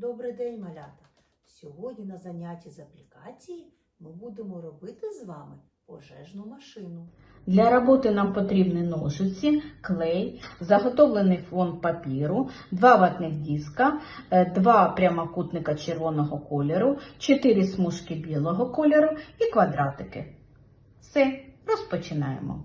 Добрий день, малята! Сьогодні на занятті з аплікації ми будемо робити з вами пожежну машину. Для роботи нам потрібні ножиці, клей, заготовлений фон папіру, два ватних диска, е, два прямокутника червоного кольору, чотири смужки білого кольору і квадратики. Все, розпочинаємо.